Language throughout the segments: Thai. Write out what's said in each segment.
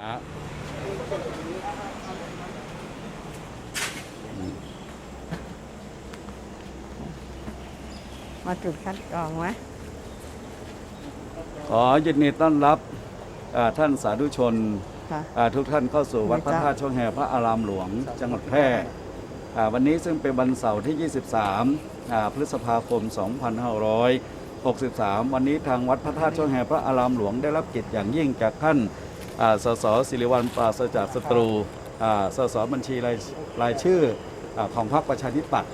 อะมาจุดคัดกรองไหมขอยินดีต้อนรับอ่าท่านสาธุชนค่ะ อ่าทุกท่านเข้าสู่วัดพระจ้ะธาตุช่องแห่พระอารามหลวง จังหวัดแพร่อ่าวันนี้ซึ่งเป็นวันเสาร์ที่ 23อ่าพฤษภาคม 2563 วันนี้ทางวัดพระธาตุช่องแห่พระอารามหลวงได้รับเกียรติอย่างยิ่งจากท่านอ่า สสสิริวัลปราศจากศัตรูอ่าสสบัญชีรายรายชื่ออาของพรรคประชาธิปัตย์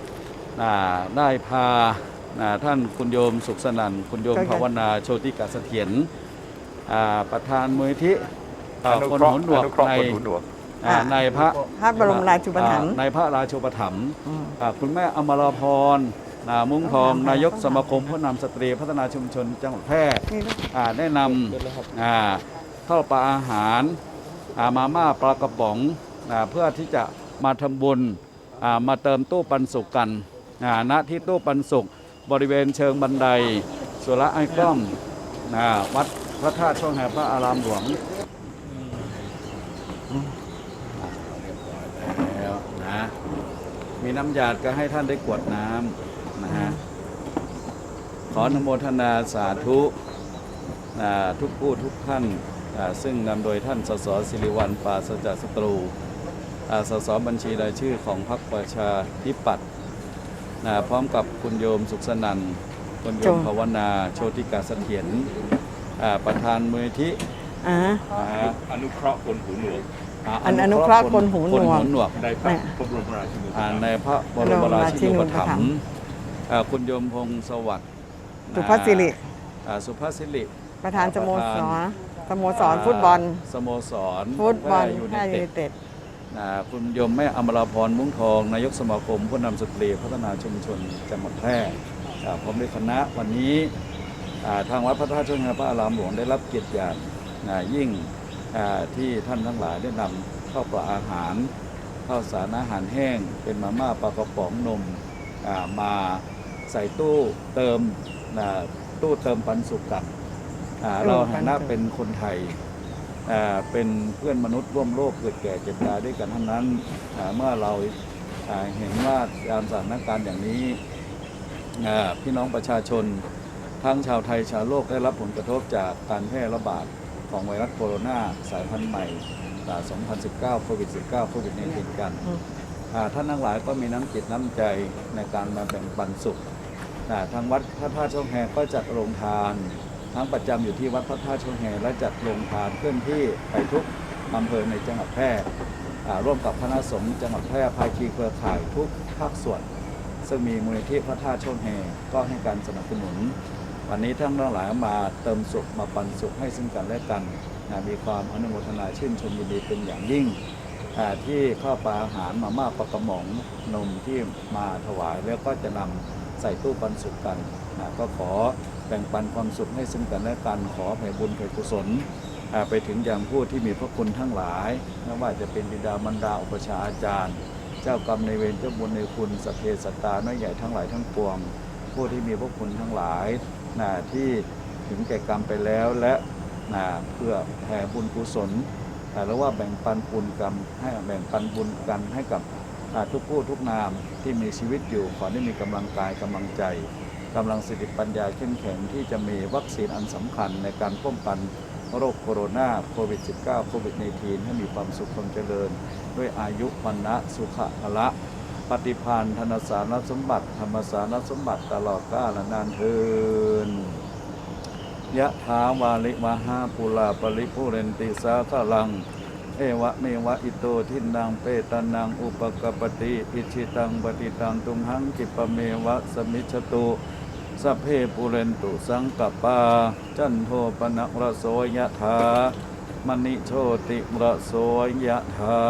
อ่าได้พาอ่าท่านคุณโยมสุขสนันท์คุณโยมภาวนาโชติกาเสถียรอ่าประธานมูลนิธิอ่าอนุคนเคราะหูห์หนวกอนุเคราะห์ในคนหูหนวกอ่าในพระพระบรมราชูปถัมภ์อ่าในพระราชูปถัมภ์อืมอ่าคุณแม่อมราพรอ่ามุ้งทองต้องทำนายกต้องทำสมาคมผู้นำสตรีพัฒนาชุมชนจังหวัดแพร่นี่ลูกอ่าได้นำอ่า ข้าวปลาอาหารมาม่าปลากระป๋องอเพื่อที่จะมาทำบุญมาเติมตู้ปันสุกกันณที่ตู้ปันสุกบริเวณเชิงบันได สุระไอ้กล้อมวัดพระธาตุช่องแห่พระอารามหลวงแล้วนะมีน้ำหยาดก็ให้ท่านได้กวดน้ำนะฮะขออนุโมทนาสาธุทุกผู้ทุกท่าน ซึ่งนำโดยท่านสสสิริวัลปราศจากศัตรูอ่าสสบัญชีรายชื่อของพรรคประชาธิปัตย์นะพร้อมกับคุณโยมสุขสนันท์คุณโยมภาวนาโชติกาเสถียรอ่าประธานมูลนิธิอ่านะฮะอนุเคราะห์คนหูหนวกอันอนุเคราะห์คนหูหนวกคนหูหนวกในพระพระบรมราชินีอ่าในพระบรมราชินีปถัมภ์อ่าคุณโยมพงศ์สวัสดิ์สุภาพสิริอ่าสุภาพสิริประธานสโมสรส โมสรอ่าฟุตบอล สโมสรฟุตบอลยูไนแพร่ยูเต็ไนดเต็ดอ่าคุณโยมแม่อมราพรมุ้งทอง นายกสมาคมผู้นำสตรีพัฒนาชุมชนจังหวัดแพร่อ่าผมด้วยคณะวันนี้อ่าทางวัดพระธาตุเชิงพระอารามหลวงได้รับเกียรติอย่างอ่ายิ่งอ่าที่ท่านทั้งหลายได้นำข้าวปลาอาหารข้าวสารอาหารแห้ง เป็นมาม่าปลากระป๋องนมอ่ามาใส่ตู้เติมอ่าตู้เติมปันสุกกันอ่า เราฐานะเป็นคนไทยอ่าเป็นเพื่อนมนุษย์ร่วมโลกเกิดแก่เจ็บตายด้วยกันทั้งนั้นอ่าเมื่อเราอ่าเห็นว่าการสถานการณ์อย่างนี้อ่าพี่น้องประชาชนทั้งชาวไทยชาวโลกได้รับผลกระทบจากการแพร่ระบาดของไวรัสโคโรนาสายพันธุ์ใหม่อ่า2019 โควิด 19 โควิด -19 กันอืมอ่าท่านทั้งหลายก็มีน้ำจิตน้ำใจในการมาแบ่งปันสุขอ่าทางวัดพระธาตุช่องแฮก็จัดโรงทาน ทั้งประจำอยู่ที่วัดพระธาตุชงแฮและจัดโรงทานเคลื่อนที่ไปทุกอำเภอในจังหวัดแพร่ร่วมกับคณะสงฆ์จังหวัดแพร่ภายคีเครือข่ายทุกภาคส่วน ซึ่งมีมูลนิธิพระธาตุชงแฮก็ให้การสนับสนุน วันนี้ท่านทั้งหลายมาเติมสุขมาปันสุขให้ซึ่งกันและกันมีความอนุโมทนาชื่นชมยินดีเป็นอย่างยิ่งที่ข้าวปลาอาหารมาม่าปลากระหม่องนมที่มาถวายแล้วก็จะนำใส่ตู้ปันสุขกันก็ขอ แบ่งปันความสุขให้ซึ่งกันและกันขอแผ่บุญแผ่กุศลไปถึงอย่างผู้ที่มีพระคุณทั้งหลายไม่ว่าจะเป็นบิดามารดาอุปชาอาจารย์ เจ้ากรรมในเวรเจ้าบุญในคุณสัพเพสัตตาน้อยใหญ่ทั้งหลายทั้งปวง ผู้ที่มีพระคุณทั้งหลายนะที่ถึงแก่กรรมไปแล้วและนะเพื่อแผ่บุญกุศลอ่าหรือว่าแบ่งปันบุญกรรมให้แบ่งปันบุญกันให้กับทุกผู้ทุกนามที่มีชีวิตอยู่ขอได้มีกำลังกายกำลังใจ กำลังสติปัญญาเข้มแข็งที่จะมีวัคซีนอันสำคัญในการป้องกันโรคโคโรนาโควิด -19 โควิด -19 ให้มีความสุขความเจริญ ด้วยอายุวันนะสุขะพละ ปฏิพานธนสารสมบัติ ธรรมสารสมบัติตลอดกาลนานเทินยะถาวาลิมหาปุลาปริปุเรนติสาคลัง เอวะเมวะอิโตทินังเปตานังอุปกปปติ อิชิตังปฏิตังตุมหังกิปเมวะสมิจฉตุ สัพเพปุเรนตุสังกปา จันโทปนะระโสยะถามณิโชติระโสยะถา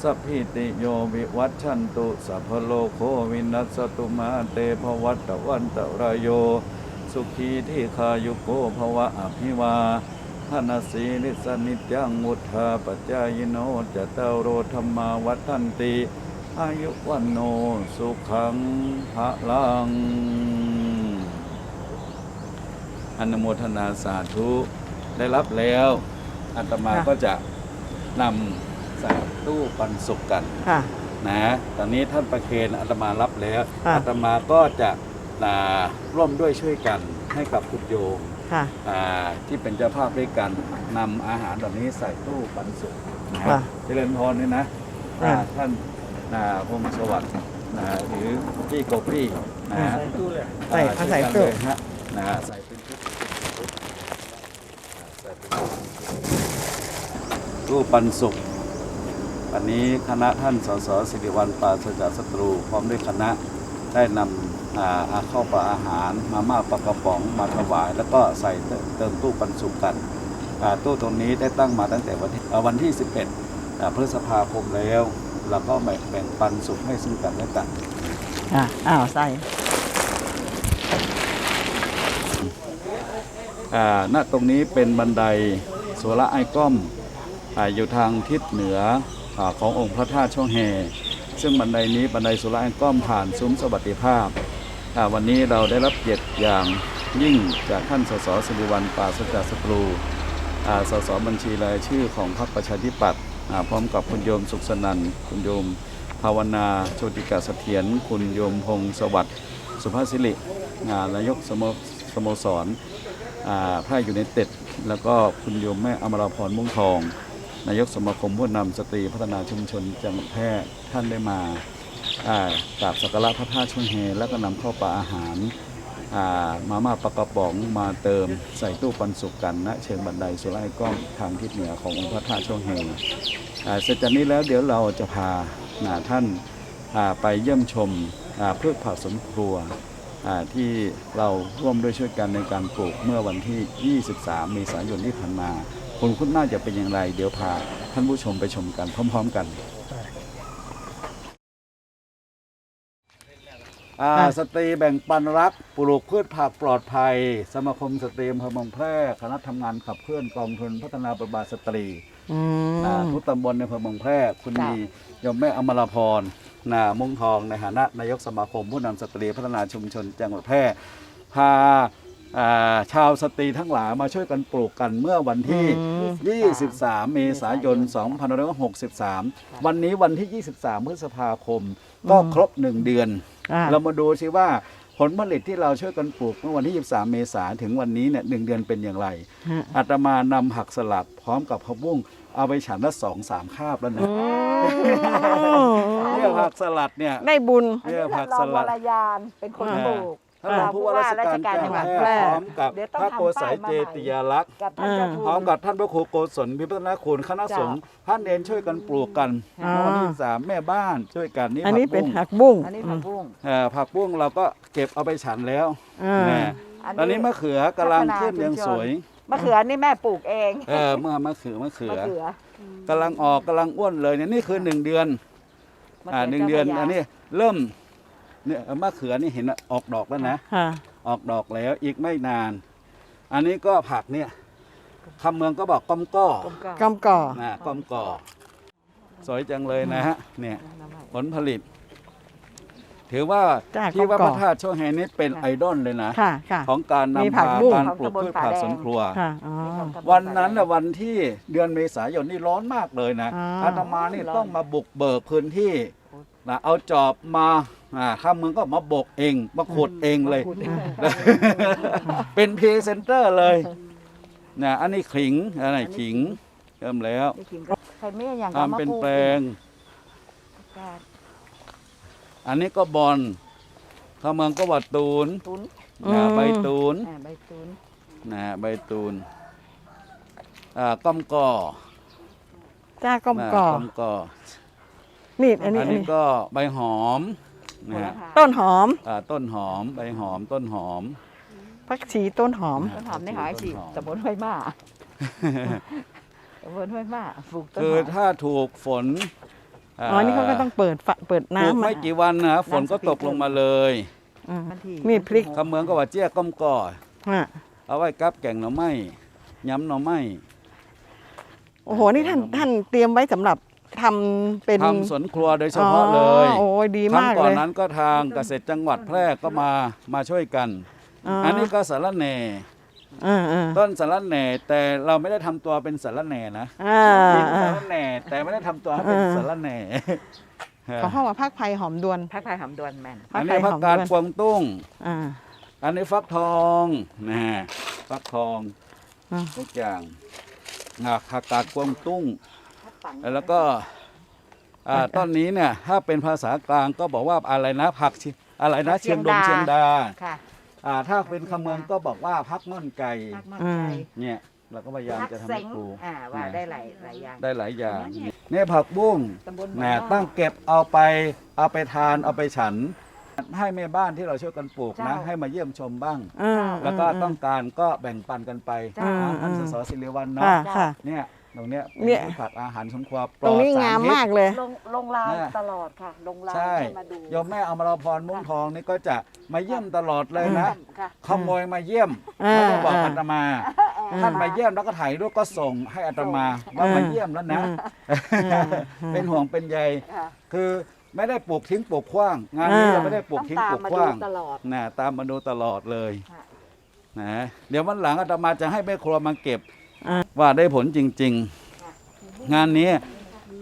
สัพพิติโยวิวัชชันตุสัพพโลโควินัสตุมาเตภวัตตวันตรายโย สุขีที่คายุโกภวะอภิวาทนาสีนิสนิจังมุทธาปัจจายโนจตารโรธรรมาวัฏันติ อายุวันโนสุขังพระลัง อนุโมทนาสาธุได้รับแล้วอาตมาค่ะก็จะนำใส่ตู้ปันสุกกันค่ะ นะ ตอนนี้ท่านประเคนอาตมารับแล้วค่ะ อาตมาก็จะอ่าร่วมด้วยช่วยกันให้กับคุณโยมค่ะ อ่าที่เป็นเจ้าภาพด้วยกันนำอาหารเหล่านี้ใส่ตู้ปันสุกนะค่ะเจริญพรนี่นะค่ะอ่าท่าน อ่าพงศวัสดิ์นะหรือพี่โกปี้นะฮะใส่เอาใส่ช่วยกันตู้เลยฮะนะฮะใส่เป็นชุดใส่เป็นชุดตู้ปันสุกวันนี้คณะท่านสสสิริวัลปราศจากศัตรู พร้อมด้วยคณะได้นำอ่าอาข้าวปลาอาหาร มาม่าปลากระป๋องมาถวาย แล้วก็ใส่เติมตู้ปันสุกกันอ่าตู้ตรงนี้ได้ตั้งมาตั้งแต่วันที่เอ่อวันที่ 11อ่าพฤษภาคมแล้ว เราก็แบ่งแบ่งปันสุขให้ซึ่งกันและกันค่ะอ้าวใส่อ่าณตรงนี้เป็นบันไดโสระไอก้อมอาอยู่ทางทิศเหนืออาขององค์พระธาตุช่องแฮซึ่งบันไดนี้บันไดโสระไอก้อมผ่านซุ้มสวัสดิภาพอ่าวันนี้เราได้รับเกียรติอย่างยิ่งจากท่านสสสิริวัลป่าสจากศัตรูอ่าสสบัญชีรายชื่อของพรรคประชาธิปัตย์อ่า พร้อมกับคุณโยมสุขสนันคุณโยมภาวนาโชติกาเสถียรคุณโยมพงศ์สวัสดิ์สุภาพสิริอ่านายกสโมสโมสรอ่าพระอยู่ในเต็ด แล้วก็คุณโยมแม่อมราพรมุ่งทอง นายกสมาคมผู้นำสตรีพัฒนาชุมชนจังหวัดแพร่ท่านได้มาอ่ากราบสักการะพระธาตุช่วยเฮแล้วก็นำข้าวปลาอาหาร มาม่าปลากระป๋องมาเติมใส่ตู้ปันสุกกันณเชิงบันไดสุไลกล้องทางทิศเหนือขององค์พระธาตุช่วงเฮอ่าเสร็จจากนี้แล้วเดี๋ยวเราจะพาาท่านาไปเยี่ยมชมพืชผักสวนครัวที่เราร่วมด้วยช่วยกันในการปลูกเมื่อวันที่ 23 เมษายนที่ผ่านมาผลคุณน่าจะเป็นอย่างไร เดี๋ยวพาท่านผู้ชมไปชมกันพร้อม ๆ กัน อ่าค่ะ สตรีแบ่งปันรักปลูกพืชผักปลอดภัย สมาคมสตรีอำเภอเมืองแพร่คณะทำงานขับเคลื่อนกองทุนพัฒนาบทบาทสตรีอือ่ามทุกตำบลในอำเภอเมืองแพร่คุณมียมแม่อมราพรนามุ่งทองในฐานะนายกสมาคมผู้นำสตรีพัฒนาชุมชนจังหวัดแพร่พา อ่าชาวสตรีทั้งหลายมาช่วยกันปลูกกันเมื่อวันที่ 23 เมษายน 2563 วันนี้วันที่ 23 พฤษภาคม ก็ครบ 1 เดือน อ่า เรามาดูสิว่าผลผลิตที่เราช่วยกันปลูกเมื่อวันที่ 23 เมษายนถึงวันนี้เนี่ยหนึ่งเดือนเป็นอย่างไร ฮะ อาตมานำผักสลัดพร้อมกับผักบุ้งเอาไปฉันละสองสามคาบแล้วนะเนี่ยผักสลัดเนี่ยได้บุญ เนี่ยผักรสองวลัดรยานเป็นคนปลูก ท่านรองผู้ว่าราชการจังหวัดแพร่พร้อมกับเดี๋ยวต้องพระโกศัยทำป้ายมาเจใหม่ติยาลักษณ์กับท่านเจ้าคุณพร้อมกับท่านพระครูโกศลพิพัฒนาคุณคณะสงฆ์ท่านเองช่วยกันปลูกกันอ่าวันที่สามแม่บ้านช่วยกันนี่อันผันี้กเป็นบุ้งผักบุ้งอันนี้ผักบุ้งเอ่อผักบุ้งเราก็เก็บเอาไปฉันแล้วอ่าแน่ตอนนี้มะเขือกำลังขึ้นยังสวยมะเขือนี่แม่ปลูกเอง เออเมื่อมะเขือมะเขืมะอเขือกำลังออกกำลังอ้วนเลยเนี่ยนี่คือหนึ่งเดือนมะอ่าขืหนึ่งเดือนจ้าพระยาอันนี้เริ่ม เนี่ยมะเขือนี่เห็นออกดอกแล้วนะค่ะออกดอกแล้วอีกไม่นาน อันนี้ก็ผักเนี่ยคำเมืองก็บอกก้อมก้อกลมกล่อมกำก่อนะก้อมก่อสวยจังเลยนะฮะเนี่ยผลผลิต ถือว่าจ้าที่ว่าก้อมก่อพระธาตุช่วงแห่งนี้เป็นไอดอลเลยนะ ค่ะค่ะ ของการมีนำผักพาบุ้ง การปลูกพืชผักสวนครัว ค่ะอ๋อ วันนั้นน่ะวันที่เดือนเมษายนนี่ร้อนมากเลยนะ อ่า อาตมานี่ต้องมาบุกเบิกพื้นที่นะเอาจอบมา อ่าข้ามเมืองก็มาบกเองมาขุดเองเลย เป็นพรีเซนเตอร์เลยนะอันนี้ขิงอันนี้ขิงเริ่มแล้วนี่ขิงก็ใครไม่อย่างกับทำมะเป็นกรูดแปลง อันนี้ก็บอลข้ามเมืองก็ว่าตูนตุนนะอืมใบตูนอ่าใบตุนนะใบตูนอ่าก้อมก่อจ้ากำนะก่อก้อมก่อนี่อันนี้อันอันนี้นี้ก็ใบหอม นะฮะต้นหอมอ่าต้นหอมใบหอมต้นหอม ผักชีต้นหอม ต้นหอมในหายสิต้นหอมตำบลห้วยมาตำบลห้วยมาปลูกต้นคือหอม ถ้าถูกฝนอ๋อ นี่เขาก็ต้องเปิดฝาเปิดปลูกน้ำไม่มากี่วันนะฝนก็น้ำสปริงตกลงมาเลยอืมทันทีมีพริกคำเมืองก็ว่าเจี้ยก้อมก่อ อะเอาไว้กับแกงหน่อไม้ย้ำหน่อไม้โอ้โห นี่ท่านท่านเตรียมไว้สำหรับ ทำเป็นทำสวนครัวโดยเฉพาะเลยอ๋อโอ้ยดีครั้งมากก่อนเลยนั้นก็ทางเกษตรจังหวัดแพร่ก็มามาช่วยกันอ๋ออันนี้ก็สารแหน่เออเออต้นสาระแหน่แต่เราไม่ได้ทำตัวเป็นสาระแหน่นะอ่ากินอ่าสาระแหน่แต่ไม่ได้ทำตัวให้เป็นเออสาระแหน่เขาเข้ามาพักภัยหอมดวนพักไทยหอมดวนแมนพัอักนไทนี้ยผักหอมกาดดวนกวางตุ้งอ่าอันนี้ฟักทองนะฟักทองอ่าทุกอย่างอ่าผักกาดกวางตุ้ง แล้วก็อ่าต้นนี้เนี่ยถ้าเป็นภาษากลางก็บอกว่าอะไรนะผักชิอะไรนะ เชียงดงเชียงดาค่ะอ่าถ้าเป็นคำเมืองก็บอกว่าพักม่อนไก่พักมันอืใจมเนี่ยเราก็พยายามพักจะทำเซ็ให้งครู อ่าว่าได้หลายหลายอย่าง ได้หลายอย่างเนี่ยผักบุ้งตำบลแหน่ตั้งเก็บเอาไปเอาไปทานเอาไปฉัน ให้แม่บ้านที่เราช่วยกันปลูกนะให้มาเยี่ยมชมบ้าง อืม แล้วก็ต้องการก็แบ่งปันกันไปอืมอ่าท่านอืสม สสิริวัลค่ะเนาะค่ะ เนี่ย ตรงเนี้ยเนี่ยเป็นผักอาหารสมควรปลตอรงดนี้สารงามพิษ มากเลย ลงลงราวเนี่ย ตลอดค่ะ ลงราวใช่ให้มาดูโยมแม่อมรพรมุ้งทองนี่ก็จะมาเยี่ยมตลอดเลยนะค่ะขโมยมาเยี่ยมอ่าไม่ได้บอกอ่าอาตมาท่านมาเยี่ยมแล้วก็ถ่ายรูปก็ส่งให้อาตมาว่ามาเยี่ยมแล้วนะ เป็นห่วงเป็นใย ค่ะคือไม่ได้ปลูกทิ้งปลูกขว้าง งานนี้อ่า เราไม่ได้ปลูกต้องทิ้งตาปมลูกมาขดูว้างตลอด นะตามมาดูตลอดเลยค่ะ นะเดี๋ยววันหลังอาตมาจะให้แม่ครัวมาเก็บอ่า ว่าได้ผลจริง ๆ งานนี้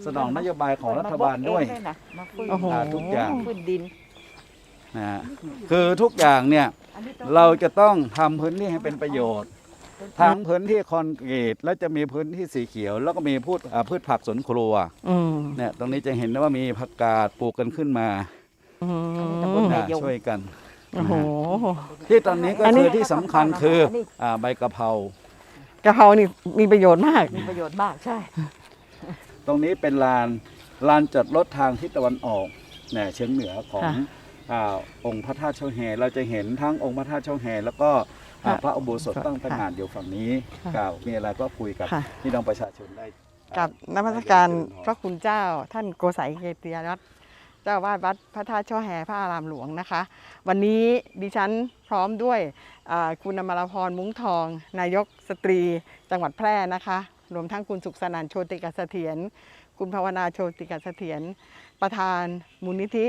สนองนโยบายของรัฐบาลด้วยมาบล็อกเองนะมาฟื้นโอ้โหอ่าทุกอย่างฟื้นดินนะฮะคือทุกอย่างเนี่ยอันนี้ต้องเราจะต้องทำพื้นที่ให้เป็นประโยชน์ ทั้งพื้นที่คอนกรีตและจะมีพื้นที่สีเขียว แล้วก็มีพืชอ่าพืชผักสวนครัวอืมเนี่ยตรงนี้จะเห็นได้ว่ามีผักกาดปลูกกันขึ้นมาอืตำบลมไหนนะช่วยกันโอ้โหที่ตอนนี้ก็อันนี้ คือที่สำคัญคืออ่าใบกะเพรา กะเพรานี่มีประโยชน์มาก มีประโยชน์มากใช่ ตรงนี้เป็นลานลานจอดรถทางทิศตะวันออกเนี่ยเฉียงเหนือของค่ะอ่าองค์พระธาตุเช่าแฮเราจะเห็นทั้งองค์พระธาตุเช่าแฮแล้วก็อ่าค่ะพระอุโบสถค่ะตั้งตระหง่านอยู่ฝั่งนี้ค่ะกล่าวมีอะไรก็คุยกับค่ะ พี่น้องประชาชนได้อ่ากับนมัสการได้เจญพระคุณเจ้าท่านโกสัยเกติยรัตน์เจ้าอาวาดวัดพระธาตุช่อแฮพระอารามหลวงนะคะ วันนี้ดิฉันพร้อมด้วยอ่า คุณอมรพรมุ้งทอง นายกสตรี จังหวัดแพร่นะคะ รวมทั้งคุณสุขสนันโชติกเสถียรคุณภาวนาโชติกเสถียรประธานมูลนิธิ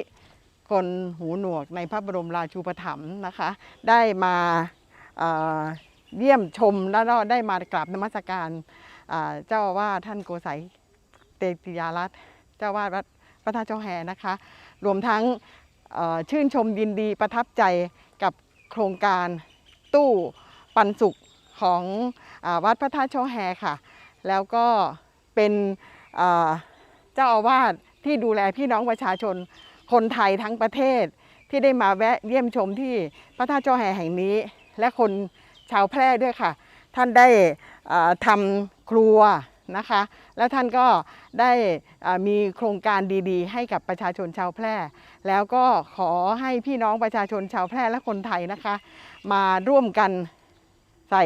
คนหูหนวกในพระบรมราชูปถัมภ์นะคะ ได้มาเยี่ยมชมแล้วก็ได้มากราบนมัสการเจ้าอาวาท่านโกสัยเตติยารัตเจ้าวาสวัดพระธาตุเจ้าแฮนะคะ รวมทั้งชื่นชมยินดีประทับใจกับโครงการ ตู้ปันสุขของอวัดพระธาตุเจ้าแฮค่ะ แล้วก็เป็นเจ้าอาวาสที่ดูแลพี่น้องประชาชนคนไทยทั้งประเทศที่ได้มาแวะเยี่ยมชมที่พระธาตุเจ้าแฮแห่งนี้ และคนชาวแพร่ด้วยค่ะ ท่านได้ทำครัวนะคะ แล้วท่านก็ได้มีโครงการดีๆ ให้กับประชาชนชาวแพร่ แล้วก็ขอให้พี่น้องประชาชนชาวแพร่และคนไทยนะคะ มาร่วมกันใส่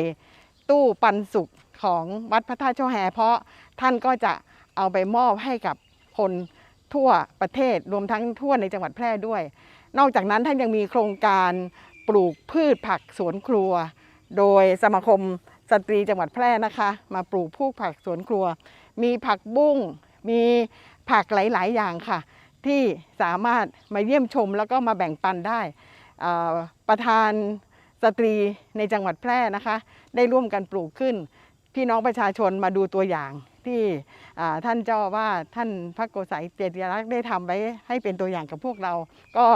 ตู้ปันสุขของวัดพระธาตุเจ้าแฮเพราะท่านก็จะเอาไปมอบให้กับคนทั่วประเทศรวมทั้งทั่วในจังหวัดแพร่ด้วย นอกจากนั้นท่านยังมีโครงการปลูกพืชผักสวนครัว โดยสมาคมสตรีจังหวัดแพร่นะคะ มาปลูกพืชผักสวนครัว มีผักบุ้งมีผักหลาย ๆ อย่างค่ะ ที่สามารถมาเยี่ยมชมแล้วก็มาแบ่งปันได้อาประธาน สตรีในจังหวัดแพร่นะคะ ได้ร่วมกันปลูกขึ้น พี่น้องประชาชนมาดูตัวอย่างที่ท่านเจ้าว่าท่านพระโกสัยเจติยรักษ์ได้ทำไว้ให้เป็นตัวอย่างกับพวกเรา ก็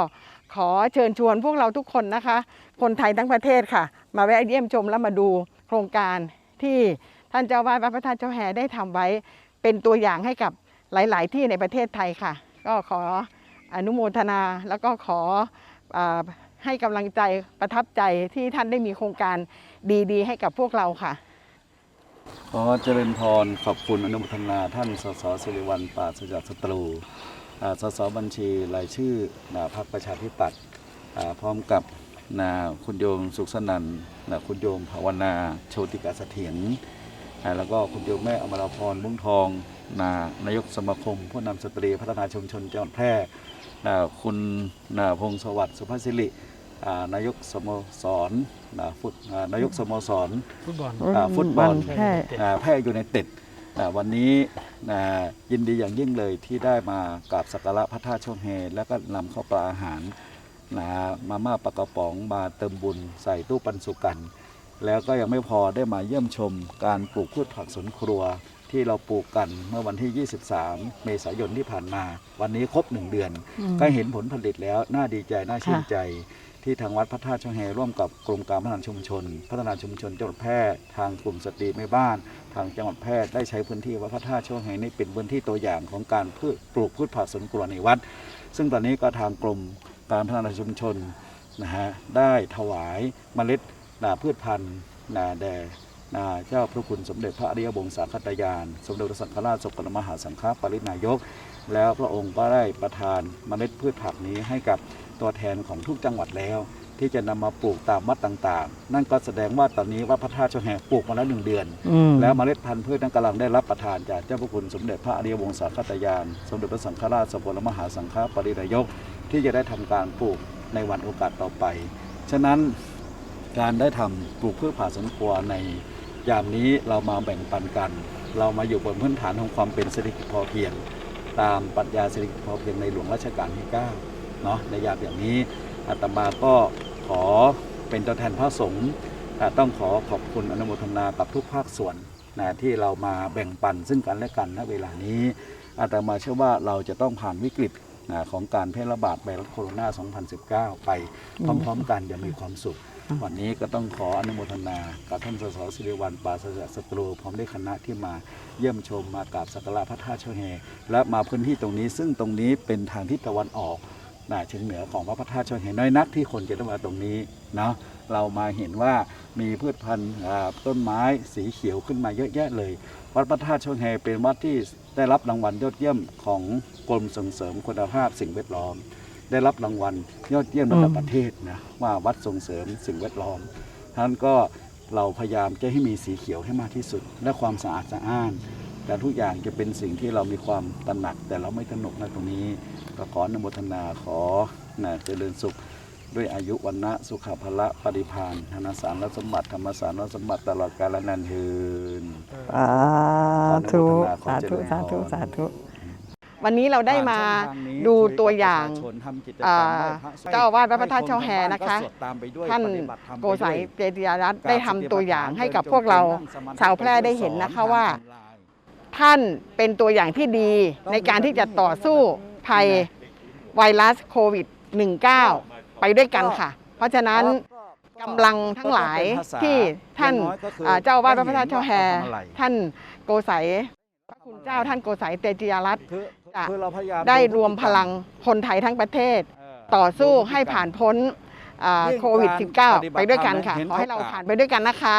ขอเชิญชวนพวกเราทุกคนนะคะ คนไทยทั้งประเทศค่ะ มาแวะเยี่ยมชมแล้วมาดูโครงการที่ท่านเจ้าอาวาสวัดพระธาตุเจ้าแฮได้ทำไว้เป็นตัวอย่างให้กับหลาย ๆ ที่ในประเทศไทยค่ะ ก็ขออนุโมทนาแล้วก็ขออ ให้กำลังใจประทับใจที่ท่านได้มีโครงการดีๆ ให้กับพวกเราค่ะ ขอเจริญพรขอบคุณอนุโมทนาท่านสสสิริวัลปราศจากศัตรูอ่าสสบัญชีรายชื่อนะพรรคประชาธิปัตย์อ่าพร้อมกับนะคุณโยมสุขสนันนะคุณโยมภาวนาโชติกาเสถียรแล้วก็คุณโยมแม่อมราพรบุ้งทองนะนายกสมาคม ผู้นำสตรีพัฒนาชุมชนจังหวัดแพร่นะคุณนะพงศวัสดิ์สุภาศิริ นายกสโมสรนะฟุตอ่านายกสโมสร ฟุตบอล อ่าฟุตบอลแพร่อ่าแพร่อยู่ในเต็ดอ่าวันนี้อ่ายินดีอย่างยิ่งเลยที่ได้มากราบสักการะพระธาตุช่องแฮแล้วก็นำข้าวปลาอาหารนะมาม่าปลากระป๋องมาเติมบุญใส่ตู้ปันสุกัน แล้วก็ยังไม่พอได้มาเยี่ยมชมการปลูกพืชผักสวนครัว ที่เราปลูกกันเมื่อวันที่ 23 เมษายนที่ผ่านมา วันนี้ครบ1เดือน ก็เห็นผลผลิตแล้วน่าดีใจน่าชื่นใจ ที่ทางวัดพระธาตุช่องแฮร่วมกับกรมการพัฒนาชุมชน พัฒนาชุมชนจังหวัดแพร่ทางกลุ่มสตรีแม่บ้าน ทางจังหวัดแพร่ได้ใช้พื้นที่วัดพระธาตุช่องแฮนี้เป็นพื้นที่ตัวอย่างของการพืชปลูกพืชผักสวนครัวในวัด ซึ่งตอนนี้ก็ทางกรมการพัฒนาชุมชนนะฮะได้ถวายเมล็ดนาพืชพันธุ์นาแด่นาเจ้าพระคุณสมเด็จพระอริยวงศาคตยาน สมเด็จพระสังฆราชสกลมหาสังฆปรินายก แล้วพระองค์ก็ได้ประทานเมล็ดพืชผักนี้ให้กับ ตัวแทนของทุกจังหวัดแล้ว ที่จะนำมาปลูกตามวัดต่างๆ นั่นก็แสดงว่าตอนนี้วัดพระธาตุช่องแห่ปลูกมาแล้วหนึ่งเดือนอืมแล้วเมล็ดพันธุ์พืชนั้นกำลังได้รับประทานจากเจ้าพระคุณสมเด็จพระอริยวงศาคตยาน สมเด็จพระสังฆราชสกลมหาสังฆปรินายก ที่จะได้ทำการปลูกในวันโอกาสต่อไป ฉะนั้นการได้ทำปลูกพืชผักสวนครัวในยามนี้เรามาแบ่งปันกัน เรามาอยู่บนพื้นฐานของความเป็นเศรษฐกิจพอเพียง ตามปรัชญาเศรษฐกิจพอเพียงในหลวงรัชกาลที่ 9 เนาะในยามอย่างนี้อาตมาก็ขอเป็นตัวแทนพระสงฆ์ต้องขอขอบคุณอนุโมทนากับทุกภาคส่วนนะที่เรามาแบ่งปันซึ่งกันและกันณเวลานี้อาตมาเชื่อว่าเราจะต้องผ่านวิกฤตนะของการแพร่ระบาดไวรัสโคโรนา 2019 ไปพร้อมๆ กันอย่างมีความสุข วันนี้ก็ต้องขออนุโมทนา กับท่านสสสิริวัลปาศจากศัตรูพร้อมด้วยคณะที่มาเยี่ยมชมมากราบสักการะพระธาตุเชาแฮและมาพื้นที่ตรงนี้ซึ่งตรงนี้เป็นทางทิศตะวันออก นะเฉียงเหนือของพระพระธาตุเชาแฮน้อยนักที่คนจะต้องมาตรงนี้เนาะเรามาเห็นว่ามีพืชพันธุ์ต้นไม้สีเขียวขึ้นมาเยอะแยะเลย วัดพระธาตุชาแฮเป็นวัดที่ได้รับรางวัลยอดเยี่ยมของกรมส่งเสริมคุณภาพสิ่งแวดล้อม ได้รับรางวัลยอดเยี่ยมระดับประเทศนะว่าวัดส่งเสริมสิ่งแวดล้อมท่านก็เราพยายามจะให้มีสีเขียวให้มากที่สุด และความสะอาดสะอ้าน แต่ทุกอย่างจะเป็นสิ่งที่เรามีความตระหนัก แต่เราไม่ตระหนกในตรงนี้ก็ขออนุโมทนาขอนะเจริญสุขด้วยอายุวันนะสุขภละปฏิพานธนสารและสมบัติธรรมสารและสมบัติตลอดกาลนานเทินสาธุสาธุสาธุสาธุ วันนี้เราได้มาดูตัวอย่างเจ้าอาวาสวัดพระธาตุช่อแฮนะคะทางบ้าก็สวดตามไปด้วยท่านโกสัยเจติยรัตน์ได้ทำตัวอย่างให้กับพวกเราชาวแพร่ได้เห็นนะคะว่า ท่านเป็นตัวอย่างที่ดีในการที่จะต่อสู้ภัยไวรัสโควิด -19 ไปด้วยกันค่ะ เพราะฉะนั้นกำลังทั้งหลายที่ท่านเจ้าวาดพระธาตุช่อแฮท่านโกสัยพระคุณเจ้าท่านโกสัยเตจิยรัตน์จะได้รวมพลังคนไทยทั้งประเทศ ต่อสู้ให้ผ่านพ้นโควิด -19 ไปด้วยกันค่ะ ขอให้เราผ่านไปด้วยกันนะคะ